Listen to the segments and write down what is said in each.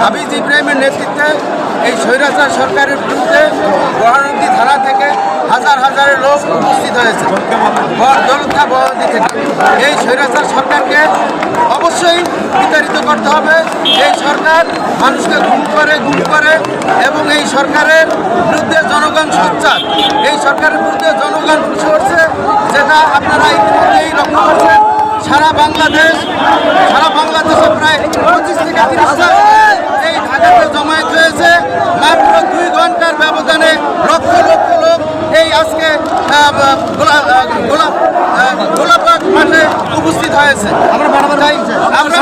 হাবিজ ইব্রাহিমের নেতৃত্বে এই স্বৈরাচার সরকারের বিরুদ্ধে মহানদী থানা থেকে হাজার হাজার লোক উপস্থিত হয়েছে। দলতা বহানদী থেকে এই স্বৈরাচার সরকারকে অবশ্যই বিতাড়িত করতে হবে। এই সরকার মানুষকে গুম করে গুম করে এবং এই সরকারের বিরুদ্ধে জনগণ সোচ্চার। এই সরকারের বিরুদ্ধে জনগণ হচ্ছে, যেটা আপনারা ইতিমধ্যেই লক্ষ্য করছেন। সারা বাংলাদেশ, সারা বাংলাদেশে প্রায় পঁচিশ থেকে তিরিশ ব্যবধানে লক্ষ লক্ষ লোক এই আজকে গোলাপ গোলাপবাগ মাঠে উপস্থিত হয়েছে। আমরা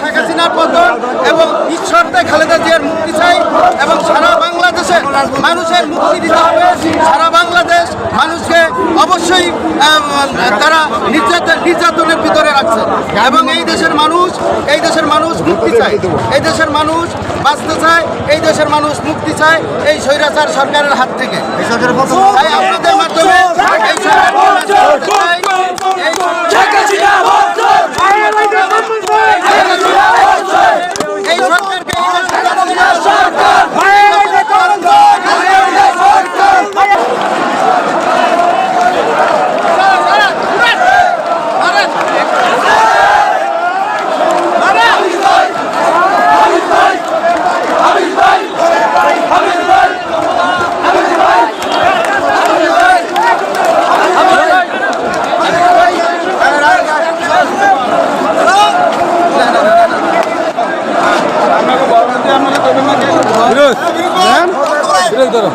শেখ হাসিনার পতন এবং ঈশ্বরতে খালেদা জিয়ার মুক্তি চাই এবং সারা বাংলাদেশে মানুষের মুক্তি দিতে হবে। সারা বাংলাদেশ মানুষকে অবশ্যই তারা নির্যাতন নির্যাতনের ভিতরে রাখছে। এবং এই দেশের মানুষ এই দেশের মানুষ মুক্তি চায়। এই দেশের মানুষ বাঁচতে চায় এই দেশের মানুষ মুক্তি চায় এই স্বৈরাচার সরকারের হাত থেকে। তাই আপনাদের Direkt dönün.